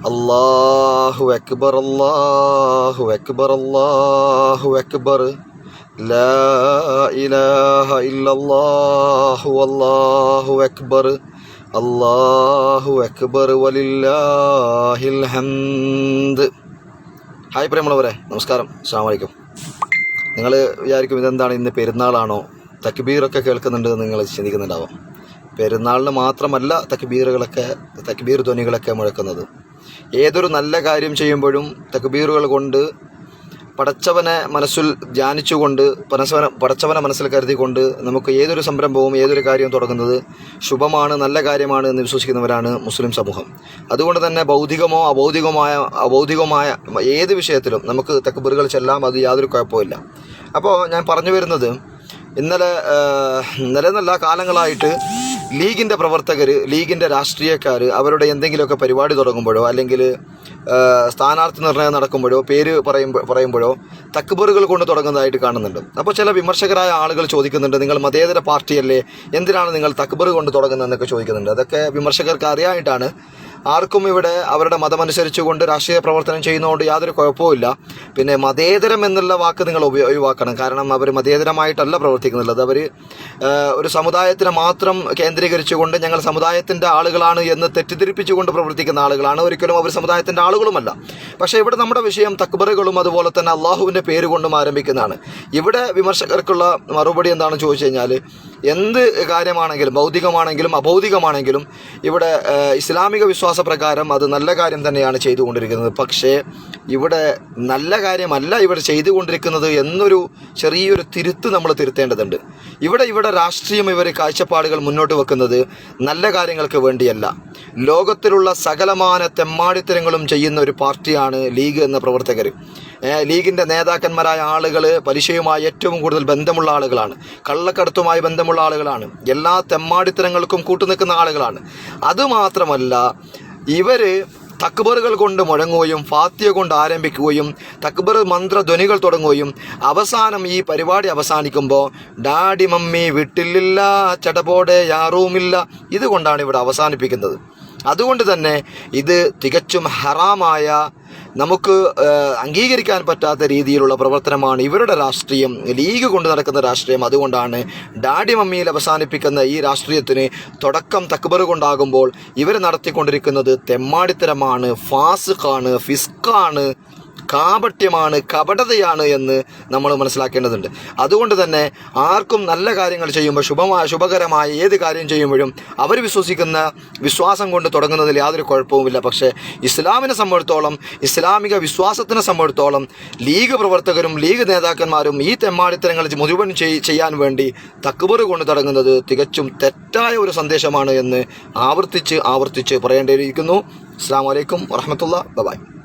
അല്ലാഹു അക്ബർ അല്ലാഹു അക്ബർ അല്ലാഹു അക്ബർ. അല്ലാഹു അക്ബർ. അല്ലാഹു അക്ബർ വലില്ലാഹിൽ ഹംദ്. ഹായ് പ്രിയമുള്ളവരെ നമസ്കാരം. അസ്സാം വലൈക്കും നിങ്ങൾ വിചാരിക്കും ഇതെന്താണ് ഇന്ന് പെരുന്നാളാണോ? തക്ബീറൊക്കെ കേൾക്കുന്നുണ്ട് നിങ്ങൾ ചിന്തിക്കുന്നുണ്ടാവാം. പെരുന്നാളിന് മാത്രമല്ല തക്ബീറുകളൊക്കെ തക്ബീർ ധ്വനികളൊക്കെ മുഴക്കുന്നത്. ഏതൊരു നല്ല കാര്യം ചെയ്യുമ്പോഴും തക്ബീറുകൾ കൊണ്ട് പടച്ചവനെ മനസ്സിൽ ധ്യാനിച്ചുകൊണ്ട് പരസ്പര പടച്ചവനെ മനസ്സിൽ കരുതിക്കൊണ്ട് നമുക്ക് ഏതൊരു സംരംഭവും ഏതൊരു കാര്യവും തുടങ്ങുന്നത് ശുഭമാണ് നല്ല കാര്യമാണ് എന്ന് വിശ്വസിക്കുന്നവരാണ് മുസ്ലിം സമൂഹം. അതുകൊണ്ട് തന്നെ ഭൗതികമോ അബൗതികമായ അബൗതികമായ ഏത് വിഷയത്തിലും നമുക്ക് തക്ബീറുകൾ ചെല്ലാം അത് യാതൊരു കുഴപ്പമില്ല അപ്പോൾ ഞാൻ പറഞ്ഞു വരുന്നത് ഇന്നലെ എന്നല്ല കാലങ്ങളായിട്ട് ലീഗിന്റെ പ്രവർത്തകർ ലീഗിന്റെ രാഷ്ട്രീയക്കാർ അവരുടെ എന്തെങ്കിലുമൊക്കെ പരിപാടി തുടങ്ങുമ്പോഴോ അല്ലെങ്കിൽ സ്ഥാനാർത്ഥി നിർണയം നടക്കുമ്പോഴോ പേര് പറയുമ്പോൾ പറയുമ്പോഴോ തക്ബറുകൾ കൊണ്ട് തുടങ്ങുന്നതായിട്ട് കാണുന്നുണ്ട്. അപ്പോൾ ചില വിമർശകരായ ആളുകൾ ചോദിക്കുന്നുണ്ട് നിങ്ങൾ മതേതര പാർട്ടിയല്ലേ? എന്തിനാണ് നിങ്ങൾ തക്ബർ കൊണ്ട് തുടങ്ങുന്നതെന്നൊക്കെ ചോദിക്കുന്നുണ്ട്. അതൊക്കെ വിമർശകർക്ക് അറിയായിട്ടാണ് ആർക്കും ഇവിടെ അവരുടെ മതമനുസരിച്ചുകൊണ്ട് രാഷ്ട്രീയ പ്രവർത്തനം ചെയ്യുന്നതുകൊണ്ട് യാതൊരു കുഴപ്പവുമില്ല. പിന്നെ മതേതരം എന്നുള്ള വാക്ക് നിങ്ങൾ ഒഴിവാക്കണം. കാരണം അവർ മതേതരമായിട്ടല്ല പ്രവർത്തിക്കുന്നുള്ളത് അവർ ഒരു സമുദായത്തിനെ മാത്രം കേന്ദ്രീകരിച്ചുകൊണ്ട് ഞങ്ങൾ സമുദായത്തിന്റെ ആളുകളാണ് എന്ന് തെറ്റിദ്ധരിപ്പിച്ചുകൊണ്ട് പ്രവർത്തിക്കുന്ന ആളുകളാണ്. ഒരിക്കലും അവർ സമുദായത്തിന്റെ ആളുകളുമല്ല. പക്ഷേ ഇവിടെ നമ്മുടെ വിഷയം തക്ബറുകളും അതുപോലെ തന്നെ അള്ളാഹുവിന്റെ പേരുകൊണ്ടും ആരംഭിക്കുന്നതാണ്. ഇവിടെ വിമർശകർക്കുള്ള മറുപടി എന്താണെന്ന് ചോദിച്ചു കഴിഞ്ഞാൽ എന്ത് കാര്യമാണെങ്കിലും ഭൗതികമാണെങ്കിലും അഭൗതികമാണെങ്കിലും ഇവിടെ ഇസ്ലാമിക വിശ്വാസപ്രകാരം അത് നല്ല കാര്യം തന്നെയാണ് ചെയ്തുകൊണ്ടിരിക്കുന്നത്. പക്ഷേ ഇവിടെ നല്ല കാര്യമല്ല ഇവർ ചെയ്തുകൊണ്ടിരിക്കുന്നത് എന്നൊരു ചെറിയൊരു തിരുത്ത് നമ്മൾ തിരുത്തേണ്ടതുണ്ട്. ഇവിടെ ഇവിടെ രാഷ്ട്രീയം ഇവർ കാഴ്ചപ്പാടുകൾ മുന്നോട്ട് വെക്കുന്നത് നല്ല കാര്യങ്ങൾക്ക് വേണ്ടിയല്ല. ലോകത്തിലുള്ള സകലമാന തെമ്മാടിത്തരങ്ങളും ചെയ്യുന്ന ഒരു പാർട്ടിയാണ് ലീഗ് എന്ന പ്രവർത്തകർ. ലീഗിന്റെ നേതാക്കന്മാരായ ആളുകൾ പലിശയുമായി ഏറ്റവും കൂടുതൽ ബന്ധമുള്ള ആളുകളാണ്. കള്ളക്കടത്തുമായി ബന്ധമുള്ള ആളുകളാണ്. എല്ലാ തെമ്മാടിത്തരങ്ങൾക്കും കൂട്ടുനിൽക്കുന്ന ആളുകളാണ്. അതുമാത്രമല്ല ഇവർ തക്ബറുകൾ കൊണ്ട് മുഴങ്ങുകയും ഫാത്തിയ കൊണ്ട് ആരംഭിക്കുകയും തക്ബർ മന്ത്രധ്വനികൾ തുടങ്ങുകയും അവസാനം ഈ പരിപാടി അവസാനിക്കുമ്പോൾ ഡാഡി മമ്മി വീട്ടിലില്ല ചടപോടെ യാറൂമില്ല. ഇതുകൊണ്ടാണ് ഇവിടെ അവസാനിപ്പിക്കുന്നത്. അതുകൊണ്ട് തന്നെ ഇത് തികച്ചും ഹറാമായ നമുക്ക് അംഗീകരിക്കാൻ പറ്റാത്ത രീതിയിലുള്ള പ്രവർത്തനമാണ് ഇവരുടെ രാഷ്ട്രീയം. ലീഗ് കൊണ്ട് നടക്കുന്ന രാഷ്ട്രീയം അതുകൊണ്ടാണ് ഡാഡി മമ്മിയിൽ അവസാനിപ്പിക്കുന്ന ഈ രാഷ്ട്രീയത്തിന് തുടക്കം തക്ബർ കൊണ്ടാകുമ്പോൾ ഇവർ നടത്തിക്കൊണ്ടിരിക്കുന്നത് തെമ്മാടിത്തരമാണ്. ഫാസുഖാണ് ഫിസ്കാണ് കാപട്യമാണ് കപടതയാണ് എന്ന് നമ്മൾ മനസ്സിലാക്കേണ്ടതുണ്ട്. അതുകൊണ്ട് തന്നെ ആർക്കും നല്ല കാര്യങ്ങൾ ചെയ്യുമ്പോൾ ശുഭമായ ശുഭകരമായ ഏത് കാര്യം ചെയ്യുമ്പോഴും അവർ വിശ്വസിക്കുന്ന വിശ്വാസം കൊണ്ട് തുടങ്ങുന്നതിൽ യാതൊരു കുഴപ്പവുമില്ല. പക്ഷേ ഇസ്ലാമിനെ സംബന്ധിച്ചിടത്തോളം ഇസ്ലാമിക വിശ്വാസത്തിനെ സംബന്ധിച്ചിടത്തോളം ലീഗ് പ്രവർത്തകരും ലീഗ് നേതാക്കന്മാരും ഈ തെമ്മാടിത്തരങ്ങൾ മുഴുവൻ ചെയ്യാൻ വേണ്ടി തക്കുബറ് കൊണ്ട് തുടങ്ങുന്നത് തികച്ചും തെറ്റായ ഒരു സന്ദേശമാണ് എന്ന് ആവർത്തിച്ച് ആവർത്തിച്ച് പറയേണ്ടിയിരിക്കുന്നു. അസ്സാം വലൈക്കും വറഹമത്തുള്ള ബബായ്